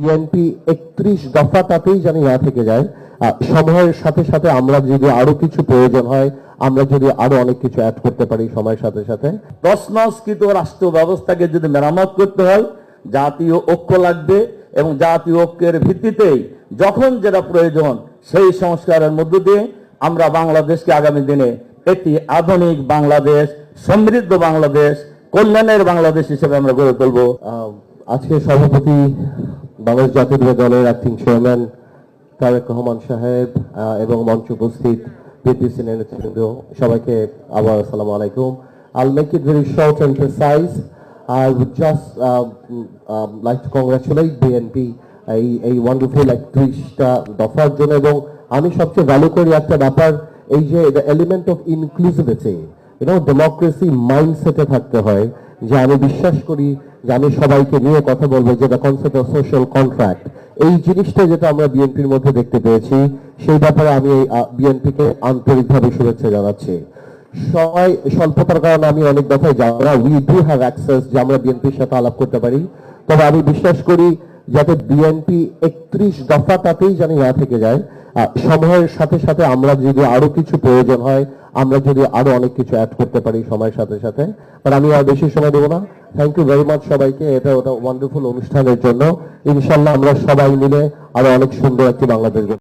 BNP একত্রিশ দফা তাতেই জানি না থেকে যায়। সময়ের সাথে সাথে আমরা যদি আরও কিছু প্রয়োজন হয়, আমরা যদি আরও অনেক কিছু অ্যাড করতে পারি সময়ের সাথে সাথে। প্রশ্নস্কৃত রাষ্ট্র ব্যবস্থাকে যদি মেরামত করতে হয়, জাতীয় ঐক্য লাগবে এবং জাতীয় ঐক্যের ভিত্তিতেই যখন যেটা প্রয়োজন সেই সংস্কারের মধ্য দিয়ে আমরা বাংলাদেশকে আগামী দিনে একটি আধুনিক বাংলাদেশ, সমৃদ্ধ বাংলাদেশ, কল্যাণের বাংলাদেশ হিসেবে আমরা গড়ে তুলবো। আজকে সভাপতি বাংলাদেশ জাতীয় দলের অ্যাক্টিং চেয়ারম্যান তারেক রহমান সাহেব এবং মঞ্চ উপস্থিত বিএনপি সিনিয়র নেতৃবৃন্দ সবাইকে আবার আসসালামু আলাইকুম I'll make it very short and precise. Just um, um, like to congratulate BNP এই এই ওয়ান্ডারফুল একত্রিশটা দফার জন্য এবং আমি সবচেয়ে ভ্যালু করি একটা ব্যাপার এই যে element of inclusivity you know democracy মাইন্ডসেটে থাকতে হয় যে আমি বিশ্বাস করি যে আমি সবাইকে নিয়ে কথা বলব যে the concept of social contract এই জিনিসটা যেটা আমরা বিএনপির মধ্যে দেখতে পেয়েছি, সেই ব্যাপারে আমি বিএনপিকে আন্তরিকভাবে শুভেচ্ছা জানাচ্ছি। সবাই স্বল্পতার কারণে আমি অনেক দফায় না। উই ডু হ্যাভ অ্যাক্সেস যে আমরা বিএনপির সাথে আলাপ করতে পারি। তবে আমি বিশ্বাস করি যাতে বিএনপি একত্রিশ দফা তাতেই জানি না থেকে যায়। সময়ের সাথে সাথে আমরা যদি আরও কিছু প্রয়োজন হয়, আমরা যদি আরও অনেক কিছু অ্যাড করতে পারি সময়ের সাথে সাথে আর আমি আর বেশি সময় দেবো না। থ্যাংক ইউ ভেরি মাচ সবাইকে, এটা ওটা ওয়ান্ডারফুল অনুষ্ঠানের জন্য। ইনশাল্লাহ আমরা সবাই মিলে আরও অনেক সুন্দর একটি বাংলাদেশ